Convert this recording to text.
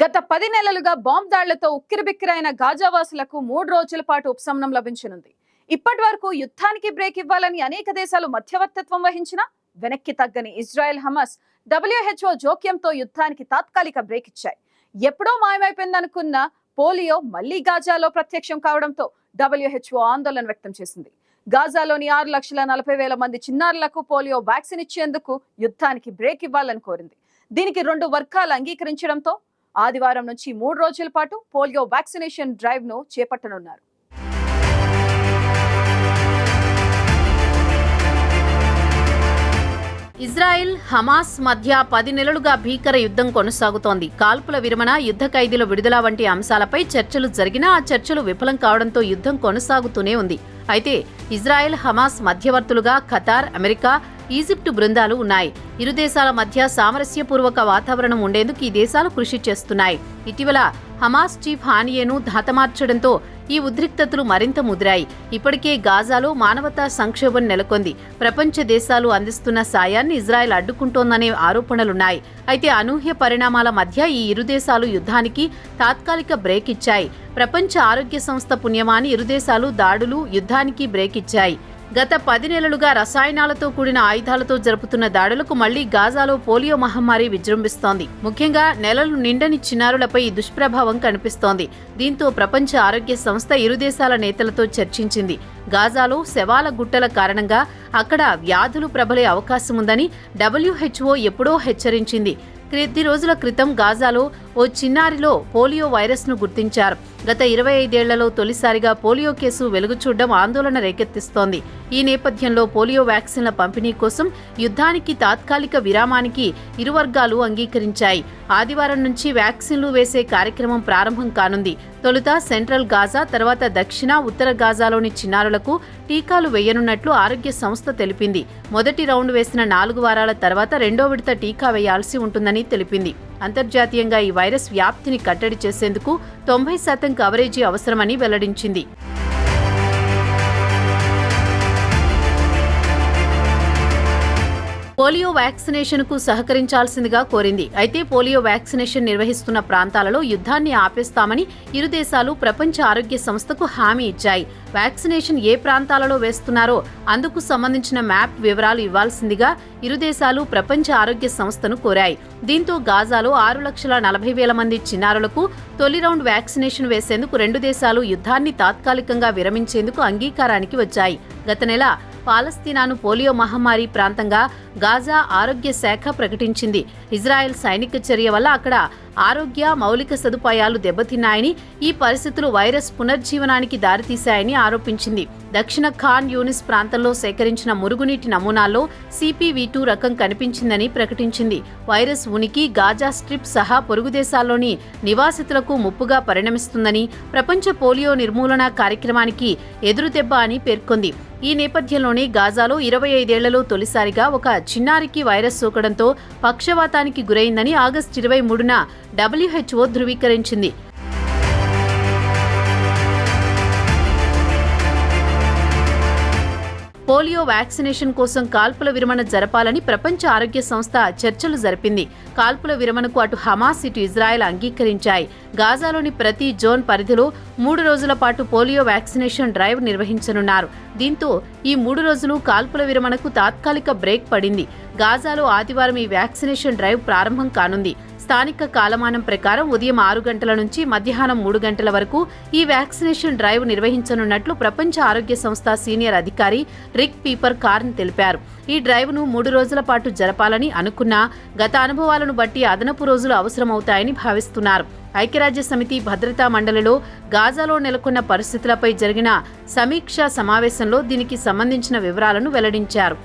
గత పది నెలలుగా బాంబ్ దాళ్ళతో ఉక్కిరిబిక్కిరైన గాజావాసులకు మూడు రోజుల పాటు ఉపశమనం లభించనుంది. ఇప్పటి వరకు యుద్ధానికి బ్రేక్ ఇవ్వాలని అనేక దేశాలు మధ్యవర్తిత్వం వహించినా వెనక్కి తగ్గని ఇజ్రాయెల్ హమాస్ డబ్ల్యూహెచ్ఓ జోక్యంతో యుద్ధానికి తాత్కాలిక బ్రేక్ ఇచ్చాయి. ఎప్పుడో మాయమైపోయిందనుకున్న పోలియో మళ్ళీ గాజాలో ప్రత్యక్షం కావడంతో డబ్ల్యూహెచ్ఓ ఆందోళన వ్యక్తం చేసింది. గాజాలోని ఆరు లక్షల నలభై వేల మంది చిన్నారులకు పోలియో వ్యాక్సిన్ ఇచ్చేందుకు యుద్ధానికి బ్రేక్ ఇవ్వాలని కోరింది. దీనికి రెండు వర్గాలు అంగీకరించడంతో ఆదివారం నుంచి మూడు రోజుల పాటు పోలియో వ్యాక్సినేషన్ డ్రైవ్ను చేపట్టనున్నారు. ఇజ్రాయెల్ హమాస్ మధ్య పది నెలలుగా భీకర యుద్ధం కొనసాగుతోంది. కాల్పుల విరమణ యుద్ధ ఖైదీల విడుదల వంటి అంశాలపై చర్చలు జరిగినా ఆ చర్చలు విఫలం కావడంతో యుద్ధం కొనసాగుతూనే ఉంది. అయితే ఇజ్రాయెల్ హమాస్ మధ్యవర్తులుగా ఖతార్ అమెరికా ఈజిప్టు బృందాలు ఉన్నాయి. ఇరు దేశాల మధ్య సామరస్యపూర్వక వాతావరణం ఉండేందుకు ఈ దేశాలు కృషి చేస్తున్నాయి. ఇటీవల హమాస్ చీఫ్ హానియేను ధాతమార్చడంతో ఈ ఉద్రిక్తతలు మరింత ముదిరాయి. ఇప్పటికే గాజాలో మానవతా సంక్షోభం నెలకొంది. ప్రపంచ దేశాలు అందిస్తున్న సాయాన్ని ఇజ్రాయెల్ అడ్డుకుంటోందనే ఆరోపణలున్నాయి. అయితే అనూహ్య పరిణామాల మధ్య ఈ ఇరు దేశాలు యుద్ధానికి తాత్కాలిక బ్రేక్ ఇచ్చాయి ప్రపంచ ఆరోగ్య సంస్థ పుణ్యమాని ఇరు దేశాలు దాడులు యుద్ధానికి బ్రేక్ ఇచ్చాయి గత పది నెలలుగా రసాయనాలతో కూడిన ఆయుధాలతో జరుపుతున్న దాడులకు మళ్ళీ గాజాలో పోలియో మహమ్మారి విజృంభిస్తోంది. ముఖ్యంగా నెలలు నిండని చిన్నారులపై ఈ దుష్ప్రభావం కనిపిస్తోంది. దీంతో ప్రపంచ ఆరోగ్య సంస్థ ఇరు దేశాల నేతలతో చర్చించింది. గాజాలో శవాల గుట్టల కారణంగా అక్కడ వ్యాధులు ప్రబలే అవకాశముందని డబ్ల్యూహెచ్ఓ ఎప్పుడో హెచ్చరించింది. కొద్ది రోజుల క్రితం గాజాలో ఓ చిన్నారిలో పోలియో వైరస్ను గుర్తించారు. గత ఇరవై ఐదేళ్ళలో తొలిసారిగా పోలియో కేసు వెలుగు చూడడం ఆందోళన రేకెత్తిస్తోంది. ఈ నేపథ్యంలో పోలియో వ్యాక్సిన్ల పంపిణీ కోసం యుద్ధానికి తాత్కాలిక విరామానికి ఇరు వర్గాలు అంగీకరించాయి. ఆదివారం నుంచి వ్యాక్సిన్లు వేసే కార్యక్రమం ప్రారంభం కానుంది. తొలుత సెంట్రల్ గాజా తర్వాత దక్షిణ ఉత్తర గాజాలోని చిన్నారులకు టీకాలు వేయనున్నట్లు ఆరోగ్య సంస్థ తెలిపింది. మొదటి రౌండ్ వేసిన నాలుగు వారాల తర్వాత రెండో విడత టీకా వేయాల్సి ఉంటుందని తెలిపింది. అంతర్జాతీయంగా ఈ వైరస్ వ్యాప్తిని కట్టడి చేసేందుకు తొంభై శాతం కవరేజీ అవసరమని వెల్లడించింది. పోలియో వ్యాక్సినేషన్కు సహకరించాల్సిందిగా కోరింది. అయితే పోలియో వ్యాక్సినేషన్ నిర్వహిస్తున్న ప్రాంతాలలో యుద్ధాన్ని ఆపేస్తామని ఇరు దేశాలు ప్రపంచ ఆరోగ్య సంస్థకు హామీ ఇచ్చాయి. వ్యాక్సినేషన్ ఏ ప్రాంతాలలో వేస్తున్నారో అందుకు సంబంధించిన మ్యాప్ వివరాలు ఇవ్వాల్సిందిగా ఇరు దేశాలు ప్రపంచ ఆరోగ్య సంస్థను కోరాయి. దీంతో గాజాలో ఆరు లక్షల నలభై వేల మంది చిన్నారులకు తొలి రౌండ్ వ్యాక్సినేషన్ వేసేందుకు రెండు దేశాలు యుద్ధాన్ని తాత్కాలికంగా విరమించేందుకు అంగీకారానికి వచ్చాయి. గత నెల పాలస్తీనాను పోలియో మహమ్మారి ప్రాంతంగా గాజా ఆరోగ్య శాఖ ప్రకటించింది. ఇజ్రాయెల్ సైనిక చర్య వల్ల అక్కడ ఆరోగ్య మౌలిక సదుపాయాలు దెబ్బతిన్నాయని ఈ పరిస్థితులు వైరస్ పునర్జీవనానికి దారితీశాయని ఆరోపించింది. దక్షిణ ఖాన్ యూనిస్ ప్రాంతంలో సేకరించిన మురుగునీటి నమూనాల్లో సిపివి టూ రకం కనిపించిందని ప్రకటించింది. వైరస్ ఉనికి గాజా స్ట్రిప్ సహా పొరుగు దేశాల్లోని నివాసితులకు ముప్పుగా పరిణమిస్తుందని ప్రపంచ పోలియో నిర్మూలన కార్యక్రమానికి ఎదురుదెబ్బ అని పేర్కొంది. ఈ నేపథ్యంలోనే గాజాలో ఇరవై ఐదేళ్ళలో తొలిసారిగా ఒక చిన్నారికి వైరస్ సోకడంతో పక్షవాతానికి గురైందని ఆగస్టు ఇరవై మూడున డబ్ల్యూహెచ్ఓ ధృవీకరించింది. పోలియో వ్యాక్సినేషన్ కోసం కాల్పుల విరమణ జరపాలని ప్రపంచ ఆరోగ్య సంస్థ చర్చలు జరిపింది. కాల్పుల విరమణకు అటు హమాస్ ఇటు ఇజ్రాయెల్ అంగీకరించాయి. గాజాలోని ప్రతి జోన్ పరిధిలో మూడు రోజుల పాటు పోలియో వ్యాక్సినేషన్ డ్రైవ్ నిర్వహించనున్నారు. దీంతో ఈ మూడు రోజులు కాల్పుల విరమణకు తాత్కాలిక బ్రేక్ పడింది. గాజాలో ఆదివారం ఈ వ్యాక్సినేషన్ డ్రైవ్ ప్రారంభం కానుంది. స్థానిక కాలమానం ప్రకారం ఉదయం ఆరు గంటల నుంచి మధ్యాహ్నం మూడు గంటల వరకు ఈ వ్యాక్సినేషన్ డ్రైవ్ నిర్వహించనున్నట్లు ప్రపంచ ఆరోగ్య సంస్థ సీనియర్ అధికారి రిక్ పీపర్ కార్న్ తెలిపారు. ఈ డ్రైవ్ను మూడు రోజుల పాటు జరపాలని అనుకున్నా గత అనుభవాలను బట్టి అదనపు రోజులు అవసరమవుతాయని భావిస్తున్నారు. ఐక్యరాజ్య సమితి భద్రతా మండలిలో గాజాలో నెలకొన్న పరిస్థితులపై జరిగిన సమీక్షా సమావేశంలో దీనికి సంబంధించిన వివరాలను వెల్లడించారు.